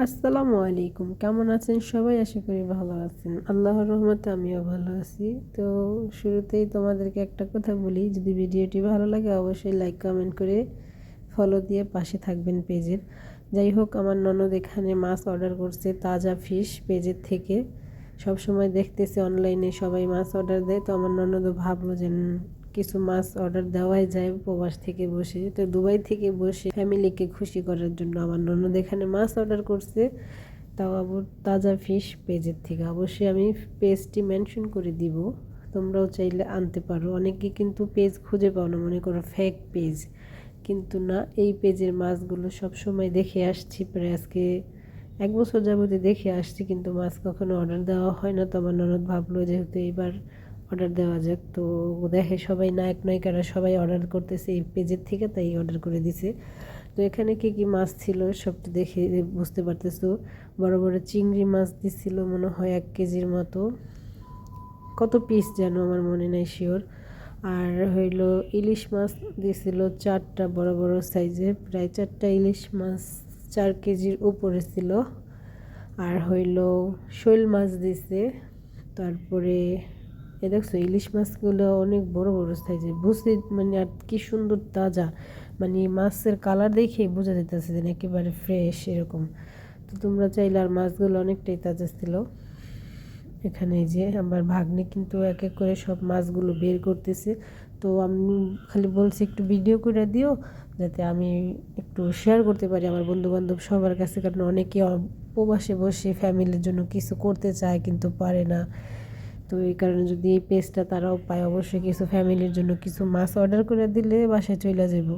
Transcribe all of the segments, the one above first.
আসসালামু আলাইকুম। কেমন আছেন? সবাই আশা করি ভালো আছেন। আল্লাহর রহমতে আমিও ভালো আছি। তো শুরুতেই তোমাদেরকে একটা কথা বলি, যদি ভিডিওটি ভালো লাগে অবশ্যই লাইক কমেন্ট করে ফলো দিয়ে পাশে থাকবেন পেজের। যাই হোক, আমার ননদ এখানে মাছ অর্ডার করছে, তাজা ফিশ পেজের থেকে। সব সময় দেখতেছি অনলাইনে সবাই মাছ অর্ডার দেয়। তো আমার ননদও ভাবলো যে কিছু মাছ অর্ডার দেওয়াই যায় উপবাস থেকে বসে। তো দুবাই থেকে বসে ফ্যামিলিকে খুশি করার জন্য আমার ননদ এখানে মাছ অর্ডার করছে। তাও আবার তাজা ফিশ পেজের থেকে। অবশ্যই আমি পেজটি মেনশন করে দিব। তোমরাও চাইলে আনতে পারো। অনেকে কিন্তু পেজ খুঁজে পাও না, মনে করো ফেক পেজ কিন্তু না, এই পেজের মাছগুলো সব সময় দেখে আসছি। প্রায় আজকে এক বছর যাবতীয় দেখে আসছি, কিন্তু মাছ কখনো অর্ডার দেওয়া হয় না। তো আমার ননদ ভাবলো যেহেতু এবার অর্ডার দেওয়া যাক। তো দেখে সবাই নায়ক নায়িকারা সবাই অর্ডার করতেছে এই পেজের থেকে, তাই অর্ডার করে দিছে। তো এখানে কি কি মাছ ছিল সব তো দেখে বুঝতে পারতেছো। বড় বড় চিংড়ি মাছ দিছিল, মনে হয় এক কেজির মতো। কত পিস যেন আমার মনে নাই শিওর আর হইল ইলিশ মাছ দিছিল চারটা, বড় বড় সাইজের, প্রায় চারটা ইলিশ মাছ চার কেজির উপরে ছিল। আর হইল শৈল মাছ দিছে, তারপরে এ দেখছ, ইলিশ মাছগুলো অনেক বড় বড় সাইজের বুঝতে মানে আর কি সুন্দর তাজা। মানে মাছের কালার দেখেই বোঝা যেতেছে যে একেবারে ফ্রেশ এরকম। তো তোমরা চাইলে আর মাছগুলো অনেকটাই তাজা ছিল। এখানে যে আমার ভাগ্নে কিন্তু এক এক করে সব মাছগুলো বের করতেছে। তো আমি খালি বলছি একটু ভিডিও করে দিও, যাতে আমি একটু শেয়ার করতে পারি আমার বন্ধুবান্ধব সবার কাছে। কারণ অনেকে প্রবাসে বসে ফ্যামিলির জন্য কিছু করতে চায় কিন্তু পারে না। তো এই কারণে যদি এই পেজটা তারাও পায়, অবশ্যই কিছু ফ্যামিলির জন্য কিছু মাছ অর্ডার করে দিলে বাসায় চলে যাব।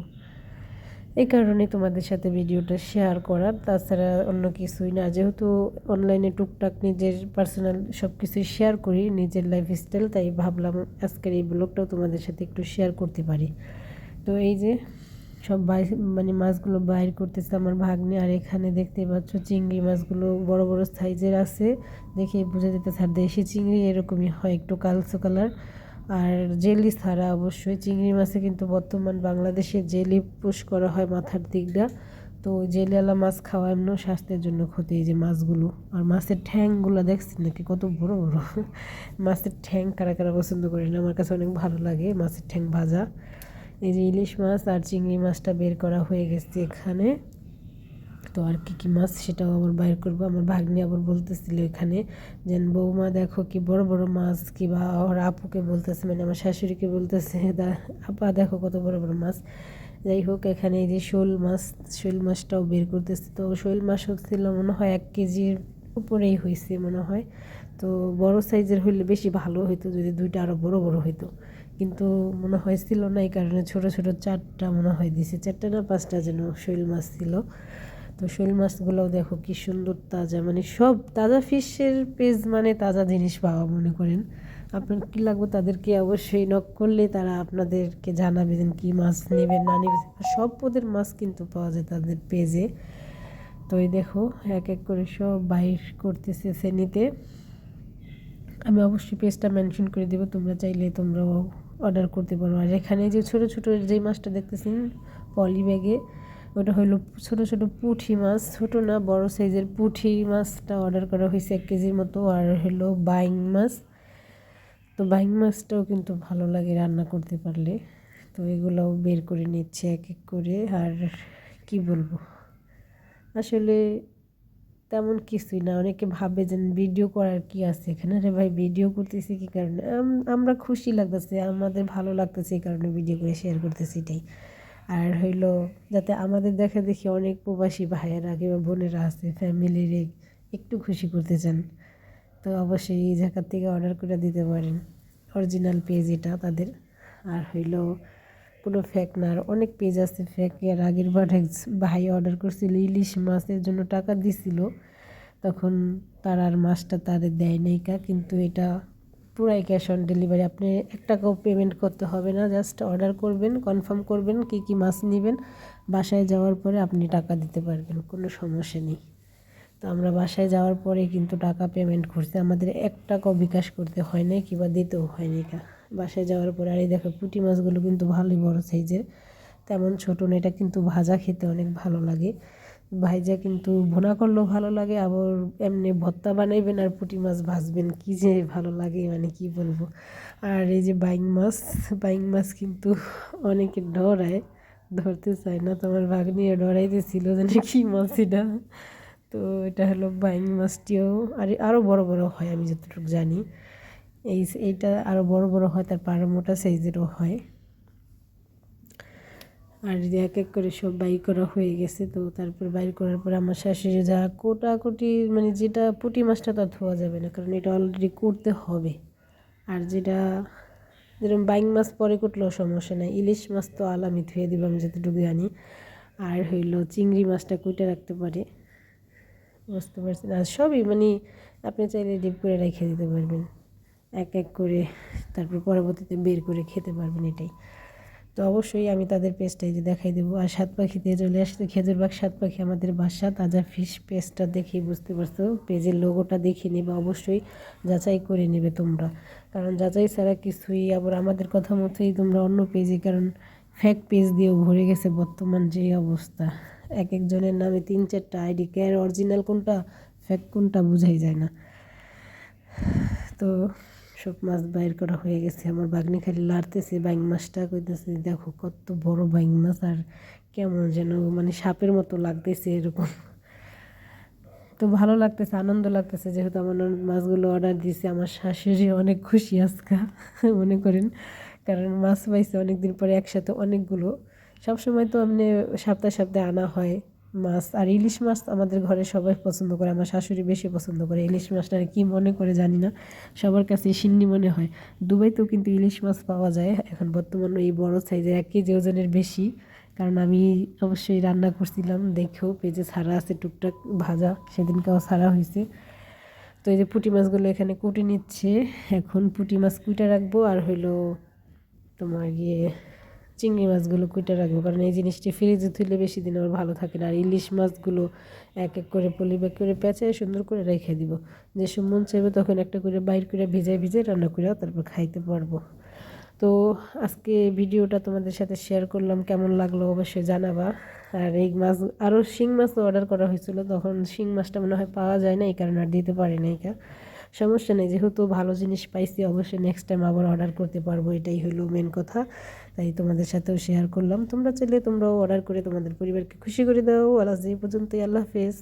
এই কারণে তোমাদের সাথে ভিডিওটা শেয়ার করার তাছাড়া অন্য কিছুই না, যেহেতু অনলাইনে টুকটাক নিজের পার্সোনাল সব কিছুই শেয়ার করি, নিজের লাইফস্টাইল তাই ভাবলাম আজকের এই ব্লগটাও তোমাদের সাথে একটু শেয়ার করতে পারি। তো এই যে সব মানে মাছগুলো বাইর করতেছে আমার ভাগ্নে। আর এখানে দেখতে পাচ্ছ চিংড়ি মাছগুলো বড় বড় সাইজের আছে। দেখে বোঝা যেতে আর দেশি চিংড়ি এরকমই হয়, একটু কালচো কালার। আর জেলি ছাড়া অবশ্যই। চিংড়ি মাছে কিন্তু বর্তমান বাংলাদেশে জেলি পুশ করা হয় মাথার দিকটা তো জেলিওয়ালা মাছ খাওয়া এমন স্বাস্থ্যের জন্য ক্ষতি যে মাছগুলো। আর মাছের ঠ্যাংগুলো দেখছি নাকি? কত বড় বড়। মাছের ঠ্যাং কারা কারা পছন্দ করি না আমার কাছে অনেক ভালো লাগে মাছের ঠ্যাং ভাজা। এই যে ইলিশ মাছ আর চিংড়ি মাছটা বের করা হয়ে গেছে এখানে। তো আর কি কি মাছ সেটাও আবার বাইর করব। আমার ভাগ্নি আবার বলতেছিল এখানে, যেন বৌমা দেখো কি বড় বড় মাছ, কি বা ওর আপুকে বলতেছে মানে আমার শাশুড়িকে বলতেছে, দা, আপা দেখো কত বড় বড় মাছ। যাই হোক, এখানে এই যে শোল মাছ, শোল মাছটাও বের করতেছে। তো শোল মাছ হচ্ছিল মনে হয় এক কেজির উপরেই হয়েছে মনে হয়। তো বড় সাইজের হইলে বেশি ভালো হইতো, যদি দুইটা আরও বড় বড় হইতো। কিন্তু মনে হয় ছিল না এই কারণে ছোট ছোট চারটা মনে হয় দিছে। চারটা না পাঁচটা যেন শৈল মাছ ছিল। তো শৈল মাছগুলোও দেখো কি সুন্দর তাজা মানে সব তাজা ফিশের পেজ মানে তাজা জিনিস পাওয়া মনে করেন। আপনার কী লাগবে তাদেরকে অবশ্যই নক করলে তারা আপনাদেরকে জানাবে যে কী মাছ নেবেন, না নেবেন। সব পদের মাছ কিন্তু পাওয়া যায় তাদের পেজে। তো এই দেখো, এক এক করে সব বাইর করতেছে শ্রেণীতে। আমি অবশ্যই পেজটা মেনশন করে দেবো, তোমরা চাইলে তোমরাও অর্ডার করতে পারো আর এখানে যে ছোটো ছোটো যেই মাছটা দেখতেছেন, পলি ব্যাগে, ওটা হলো ছোট ছোট পুঁঠি মাছ, ছোটো না, বড় সাইজের পুঁঠি মাছটা অর্ডার করা হয়েছে এক কেজির মতো, আর হলো বাইং মাছ। তো বাইং মাছটাও কিন্তু ভালো লাগে রান্না করতে পারলে। তো এগুলোও বের করে নিচ্ছে এক এক করে, আর কি বলব? আসলে তেমন কিছুই না। অনেকে ভাবে যে ভিডিও করার কি আছে এখানে? রে ভাই ভিডিও করতেছি কি কারণে? আমরা খুশি লাগতেছে, আমাদের ভালো লাগতেছে এই কারণে ভিডিও করে শেয়ার করতেছি এটাই। আর হইল যাতে আমাদের দেখা দেখি অনেক প্রবাসী ভাইয়েরা কিংবা বোনেরা আছে ফ্যামিলির একটু খুশি করতে চান, তো অবশ্যই এই জায়গার থেকে অর্ডার করে দিতে পারেন। অরিজিনাল পেজ এটা তাদের। আর হইল কোনো ফেক না। আর অনেক পেজ আছে ফেক এর। আগের বার এক ভাই অর্ডার করছিল, ইলিশ মাছের জন্য টাকা দিছিল। তখন তার আর মাছটা তাদের দেয় নাই কা। কিন্তু এটা পুরাই ক্যাশ অন ডেলিভারি আপনি এক টাকাও পেমেন্ট করতে হবে না। জাস্ট অর্ডার করবেন কনফার্ম করবেন কী কী মাছ নেবেন। বাসায় যাওয়ার পরে আপনি টাকা দিতে পারবেন, কোনো সমস্যা নেই। তো আমরা বাসায় যাওয়ার পরে কিন্তু টাকা পেমেন্ট করছি। আমাদের এক টাকাও বিকাশ করতে হয় নাই কিংবা দিতেও হয়নি কা। বাসায় যাওয়ার পরে, আর এই দেখো পুঁটি মাছগুলো কিন্তু ভালোই বড় সাইজের। তেমন ছোটো না, এটা কিন্তু ভাজা খেতে অনেক ভালো লাগে। ভাইজা কিন্তু ভুনা করলেও ভালো লাগে, আবার এমনি ভর্তা বানাইবেন আর পুঁটি মাছ ভাজবেন, কি যে ভালো লাগে মানে কি বলব। আর এই যে বাইং মাছ বাইং মাছ কিন্তু অনেকে ডরায়, ধরতে চায় না, তো আমার ভাগ নিয়ে ডরাইতেছিল যে কি মাছ এটা। তো এটা হলো বাইং মাছটিও, আর আরও বড় বড় হয়, আমি যতটুকু জানি। এই এইটা আরও বড় বড় হয়, তার পাড়া মোটা সাইজেরও হয়। আর এক এক করে সব বাইর করা হয়ে গেছে, তো তারপর বাইর করার পর আমার শাশুড়ি যা কোটাকুটি মানে যেটা পুঁটি মাছটা তো ধোয়া যাবে না, কারণ এটা অলরেডি করতে হবে। আর যেটা যেরকম বাইং মাছ পরে কুটলেও সমস্যা নেই, ইলিশ মাছ তো আল আমি ধুয়ে দিব আমি যতটুকু জানি। আর হইল চিংড়ি মাছটা কুটে রাখতে পারে। বুঝতে পারছেন? আর সবই মানে আপনি চাইলে ডিপ করে রেখে দিতে পারবেন। এক এক করে তারপর পরবর্তীতে বের করে খেতে পারবেন এটাই। তো অবশ্যই আমি তাদের পেজটা যে দেখাই দেবো। আর সাত পাখিতে চলে আসতে খেজুর বাগ সাত পাখি আমাদের বাসা। তাজা ফিশ পেস্টটা দেখেই বুঝতে পারছ, পেজের লোগোটা দেখে নেবে অবশ্যই, যাচাই করে নেবে তোমরা। কারণ যাচাই ছাড়া কিছুই আবার আমাদের কথা মতোই তোমরা অন্য পেজে, কারণ ফ্যাক পেজ দিয়েও ভরে গেছে বর্তমান যে অবস্থা। এক একজনের নামে তিন চারটা আইডি কে অরিজিনাল কোনটা ফ্যাক কোনটা বোঝাই যায় না। তো সব মাছ বাইর করা হয়ে গেছে, আমার বাগনি খালি লাড়তেছে, বাইং মাছটা কইতেছে, দেখো কত বড় বাইং মাছ আর কেমন যেন মানে সাপের মতো লাগতেছে এরকম। তো ভালো লাগতেছে, আনন্দ লাগতেছে, যেহেতু আমার মাছগুলো অর্ডার দিয়েছে, আমার শাশুড়ি অনেক খুশি আজকা, মনে করেন। কারণ মাছ পাইছে অনেকদিন পরে একসাথে অনেকগুলো। সবসময় তো এমনি সপ্তাহে সপ্তাহে আনা হয়। মাছ আর ইলিশ মাছ আমাদের ঘরে সবাই পছন্দ করে, আমার শাশুড়ি বেশি পছন্দ করে। ইলিশ মাছটা আর কি মনে করে জানি না, সবার কাছে সিন্নি মনে হয়। দুবাইতেও কিন্তু ইলিশ মাছ পাওয়া যায়, এখন বর্তমানে এই বড় সাইজের এক কেজি ওজনের বেশি। কারণ আমি অবশ্যই রান্না করছিলাম, দেখেও পেজে ছাড়া আছে, টুকটাক ভাজা, সেদিনকেও ছাড়া হয়েছে। তো এই যে পুঁটি মাছগুলো এখানে কুটে নিচ্ছে, এখন পুঁটি মাছ কুইটা রাখব, আর হইল তোমার গিয়ে চিংড়ি মাছগুলো কুইটা রাখব, কারণ এই জিনিসটি ফ্রিজে তুলে বেশি দিন আর ভালো থাকে না। আর ইলিশ মাছগুলো এক এক করে পলিব্যাগ করে পেঁচায় সুন্দর করে রেখে দিব। যে মন চাইবে তখন একটা করে বাইর করে ভিজাই ভিজাই রান্না করে তারপর খাইতে পারব। তো আজকে ভিডিওটা তোমাদের সাথে শেয়ার করলাম, কেমন লাগল অবশ্যই জানাবা। আর এই মাছ আরও শিং মাছও অর্ডার করা হয়েছিল, তখন শিং মাছটা মনে হয় পাওয়া যায় না এই কারণে আর দিতে পারি না এটা সমস্যা নেই, যেহেতু ভালো জিনিস পাইছি, অবশ্যই নেক্সট টাইম আবার অর্ডার করতে পারব, এটাই হলো মেন কথা। তাই তোমাদের সাথেও শেয়ার করলাম। তোমরা চাইলে তোমরাও অর্ডার করে তোমাদের পরিবারকে খুশি করে দাও। আল্লাহ পর্যন্তই আল্লাহ হাফেজ।